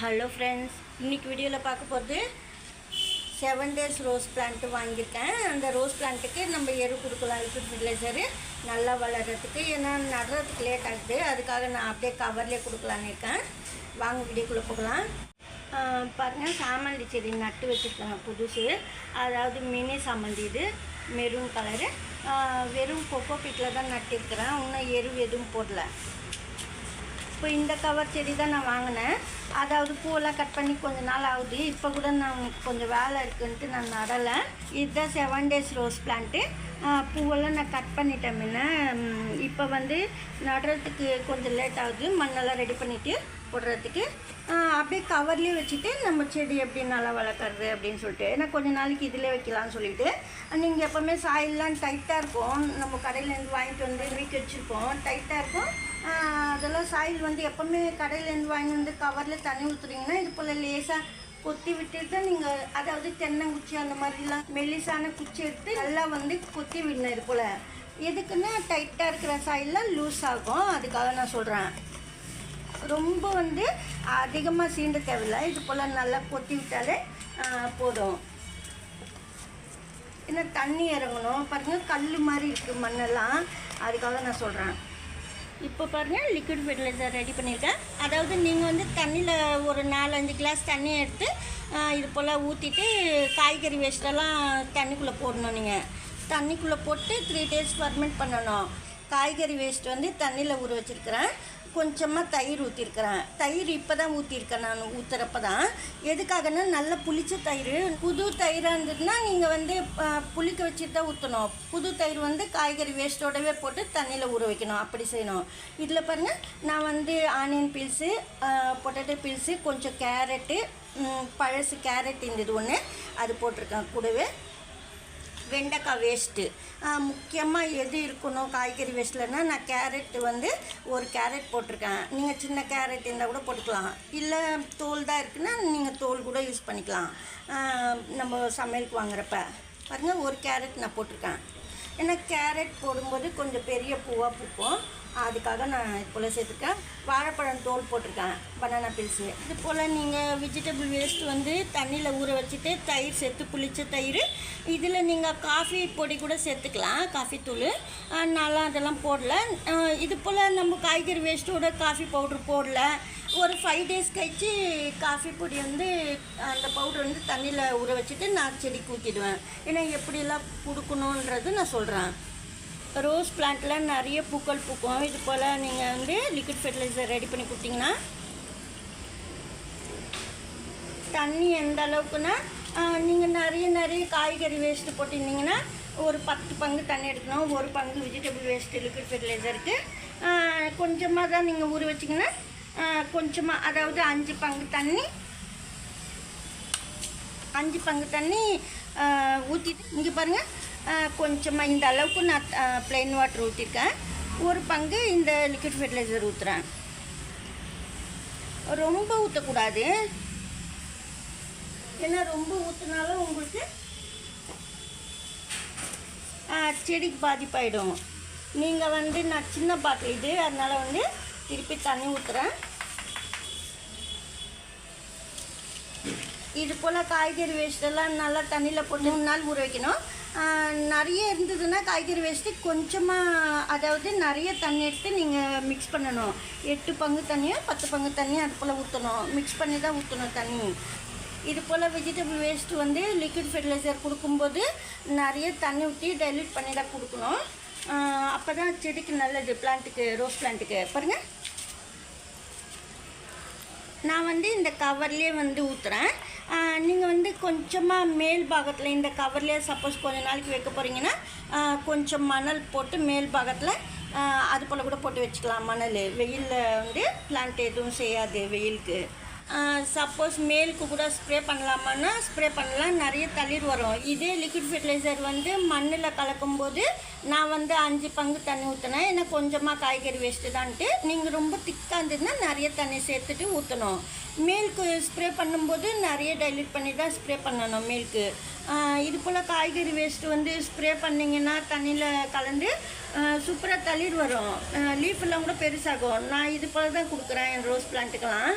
Hello friends இன்றைக்கி வீடியோவில் பார்க்க போகிறது செவன் டேஸ் ரோஸ் பிளான்ட்டு வாங்கியிருக்கேன். அந்த ரோஸ் பிளான்ட்டுக்கு நம்ம எரு கொடுக்கலாம் லிக்விட் ஃபெர்டிலைசரு நல்லா வளர்கிறதுக்கு ஏன்னா நடுறதுக்கு லேட் ஆகுது. அதுக்காக நான் அப்படியே கவர்லேயே கொடுக்கலான்னு இருக்கேன். வாங்க வீடியோக்குள்ளே போகலாம். பாருங்கள் சாமந்தி செடி நட்டு வச்சுருக்காங்க புதுசு. அதாவது மினி சாமந்தி இது மெரூன் கலரு வெறும் கொக்கோ பீட்டில் தான் நட்டிருக்கிறேன். இன்னும் எரு எதுவும் போடல. இப்போ இந்த கவர் செடி தான் நான் வாங்கினேன். அதாவது பூவெல்லாம் கட் பண்ணி கொஞ்ச நாள் ஆகுது. இப்போ கூட நான் கொஞ்சம் வேலை இருக்குன்ட்டு நான் நடலை. இதுதான் செவன் டேஸ் ரோஸ் பிளான்ட்டு பூவெல்லாம் நான் கட் பண்ணிட்டேன் முன்ன. இப்போ வந்து நடுறதுக்கு கொஞ்சம் லேட் ஆகுது. மண்ணெல்லாம் ரெடி பண்ணிவிட்டு போடுறதுக்கு. அப்படியே கவர்லேயே வச்சுட்டு நம்ம செடி எப்படி நல்லா வளர்க்குறது அப்படின்னு சொல்லிட்டு. நான் கொஞ்ச நாளைக்கு இதிலே வைக்கலாம்னு சொல்லிட்டு. நீங்கள் எப்போவுமே சாயில்லாம் டைட்டாக இருக்கும். நம்ம கடையிலேருந்து வாங்கிட்டு வந்து வீட்டு வச்சுருப்போம். டைட்டாக இருக்கும். ஆஹ் சாயில் வந்து எப்போவுமே கடையிலேருந்து வாங்கி வந்து கவரில் தண்ணி ஊற்றுறீங்கன்னா இது போல் லேசாக கொத்தி விட்டுட்டு நீங்கள் அதாவது தென்னங்குச்சி அந்த மாதிரிலாம் மெல்லிசான குச்சி எடுத்து நல்லா வந்து கொத்தி விடணும் இது போல். எதுக்குன்னா டைட்டாக இருக்கிற சாயில்லாம் லூஸ் ஆகும். அதுக்காக நான் சொல்கிறேன் ரொம்ப வந்து அதிகமாக சீண்ட தேவையில்லை. இது போல் நல்லா கொத்தி விட்டாலே போதும். ஏன்னா தண்ணி இறங்கணும். பாருங்கள் கல் மாதிரி இருக்குது மண்ணெல்லாம். அதுக்காக நான் சொல்கிறேன் இப்போ பாருங்கள் லிக்விட் ஃபெர்டிலைசர் ரெடி பண்ணியிருக்கேன். அதாவது நீங்கள் வந்து தண்ணியில் ஒரு நாலஞ்சு கிளாஸ் தண்ணி எடுத்து இது போல் ஊற்றிட்டு காய்கறி வேஸ்ட்டெல்லாம் தண்ணிக்குள்ளே போடணும் நீங்கள் தண்ணிக்குள்ளே போட்டு த்ரீ டேஸ் ஃபர்மெண்ட் பண்ணணும். காய்கறி வேஸ்ட் வந்து தண்ணியில் ஊற வச்சுருக்கிறேன். கொஞ்சமாக தயிர் ஊற்றிருக்கிறேன் தயிர் இப்போ தான் ஊற்றிருக்கேன் நான் ஊற்றுறப்ப தான் எதுக்காகன்னா நல்லா புளிச்ச தயிர். புது தயிராக இருந்ததுன்னா நீங்கள் வந்து புளிக்க வச்சுட்டு தான் ஊற்றணும் புது தயிர் வந்து காய்கறி வேஸ்ட்டோடவே போட்டு தண்ணியில் ஊற வைக்கணும். அப்படி செய்யணும். இதில் பாருங்கள் நான் வந்து ஆனியன் பீல்ஸு பொட்டேட்டோ பீல்ஸு கொஞ்சம் கேரட்டு பழசு கேரட் இருந்தது ஒன்று அது போட்டிருக்கேன் கூடவே. வெண்டைக்காய் வேஸ்ட்டு முக்கியமாக எது இருக்கணும்? காய்கறி வேஸ்ட்லன்னா நான் கேரட் வந்து ஒரு கேரட் போட்டிருக்கேன். நீங்கள் சின்ன கேரட் இருந்தால் கூட போட்டுக்கலாம். இல்லை தோல் தான் இருக்குன்னா நீங்கள் தோல் கூட யூஸ் பண்ணிக்கலாம். நம்ம சமையலுக்கு வாங்குறப்ப. பாருங்கள் ஒரு கேரட் நான் போட்டிருக்கேன். ஏன்னா கேரட் போடும்போது கொஞ்சம் பெரிய பூவாக பூக்கும். அதுக்காக நான் இது போல் சேர்த்துருக்கேன். வாழைப்பழம் தோல் போட்டிருக்கேன் பனானா பீஸு இது போல் நீங்கள் வெஜிடபிள் வேஸ்ட் வந்து தண்ணியில் ஊற வச்சுட்டு தயிர் சேர்த்து புளித்த தயிர். இதில் நீங்கள் காஃபி பொடி கூட சேர்த்துக்கலாம் காஃபி தூள். நல்லா அதெல்லாம் போடல. இது போல் நம்ம காய்கறி வேஸ்ட்டோட காஃபி பவுட்ரு போடல. ஒரு ஃபைவ் டேஸ் கழிச்சு காஃபி பொடி வந்து அந்த பவுடர் வந்து தண்ணியில் ஊற வச்சுட்டு நான் செடிக்கு ஊற்றிடுவேன் ஏன்னா எப்படிலாம் கொடுக்கணுன்றது நான் சொல்கிறேன் ரோஸ் பிளான்ட்டில் நிறைய பூக்கள் பூக்கும். இது போல் நீங்கள் வந்து லிக்விட் ஃபெர்டிலைசர் ரெடி பண்ணி கொடுத்தீங்கன்னா தண்ணி எந்த அளவுக்குன்னா நீங்கள் நிறைய நிறைய காய்கறி வேஸ்ட்டு போட்டிருந்தீங்கன்னா ஒரு பத்து பங்கு தண்ணி எடுக்கணும். ஒரு பங்கு வெஜிடபிள் வேஸ்ட்டு லிக்விட் ஃபெர்டிலைசருக்கு கொஞ்சமாக தான் நீங்கள் ஊற வச்சிங்கன்னா கொஞ்சமாக அதாவது அஞ்சு பங்கு தண்ணி அஞ்சு பங்கு தண்ணி ஊற்றிட்டு இங்கே பாருங்கள் கொஞ்சமாக இந்த அளவுக்கு நான் ப்ளைன் வாட்டர் ஊற்றிருக்கேன் ஒரு பங்கு இந்த லிக்விட் ஃபெர்டிலைசர் ஊற்றுறேன் ரொம்ப ஊற்றக்கூடாது ஏன்னா ரொம்ப ஊற்றினாலும் உங்களுக்கு செடிக்கு பாதிப்பாயிடும். நீங்கள் வந்து நான் சின்ன பாட்டில் இது அதனால் வந்து திருப்பி தண்ணி ஊற்றுறேன் இது போல் காய்கறி வேஸ்ட்டெல்லாம் நல்லா தண்ணியில் போட்டு மூணு நாள் ஊற வைக்கணும். நிறைய இருந்ததுன்னா காய்கறி வேஸ்ட்டு கொஞ்சமாக அதாவது நிறைய தண்ணி எடுத்து நீங்கள் மிக்ஸ் பண்ணணும். எட்டு பங்கு தண்ணியோ பத்து பங்கு தண்ணியோ அது போல் ஊற்றணும் மிக்ஸ் பண்ணி தான் ஊற்றணும் தண்ணி. இது போல் வெஜிடபிள் வேஸ்ட்டு வந்து லிக்விட் ஃபெர்டிலைசர் கொடுக்கும்போது நிறைய தண்ணி ஊற்றி டைல்யூட் பண்ணி தான் கொடுக்கணும். அப்போ தான் செடிக்கு நல்லது பிளான்ட்டுக்கு ரோஸ் பிளான்ட்டுக்கு பாருங்கள் நான் வந்து இந்த கவர்லேயே வந்து ஊற்றுறேன் நீங்கள் வந்து கொஞ்சமாக மேல் பாகத்தில் இந்த கவர்லேயே சப்போஸ் கொஞ்ச நாளைக்கு வைக்க போகிறீங்கன்னா கொஞ்சம் மணல் போட்டு மேல் பாகத்தில் அது போல் கூட போட்டு வச்சுக்கலாம். மணல் வெயிலில் வந்து பிளான்ட் எதுவும் செய்யாது வெயிலுக்கு. சப்போஸ் மேலுக்கு கூட ஸ்ப்ரே பண்ணலாமான்னா ஸ்ப்ரே பண்ணலாம். நிறைய தளிர் வரும். இதே லிக்விட் ஃபெர்டிலைசர் வந்து மண்ணில் கலக்கும்போது நான் வந்து அஞ்சு பங்கு தண்ணி ஊற்றினேன் ஏன்னா கொஞ்சமாக காய்கறி வேஸ்ட்டு தான்ட்டு நீங்கள் ரொம்ப திக்காக இருந்ததுன்னா நிறைய தண்ணி சேர்த்துட்டு ஊற்றணும் மேலுக்கு ஸ்ப்ரே பண்ணும்போது நிறைய டைல்யூட் பண்ணி தான் ஸ்ப்ரே பண்ணணும் மேலுக்கு. இது போல் காய்கறி வேஸ்ட்டு வந்து ஸ்ப்ரே பண்ணிங்கன்னா தண்ணியில் கலந்து சூப்பராக தளிர் வரும். லீஃப் எல்லாம் கூட பெருசாகும். நான் இது போல் தான் கொடுக்குறேன் என் ரோஸ் பிளான்ட்டுக்கெல்லாம்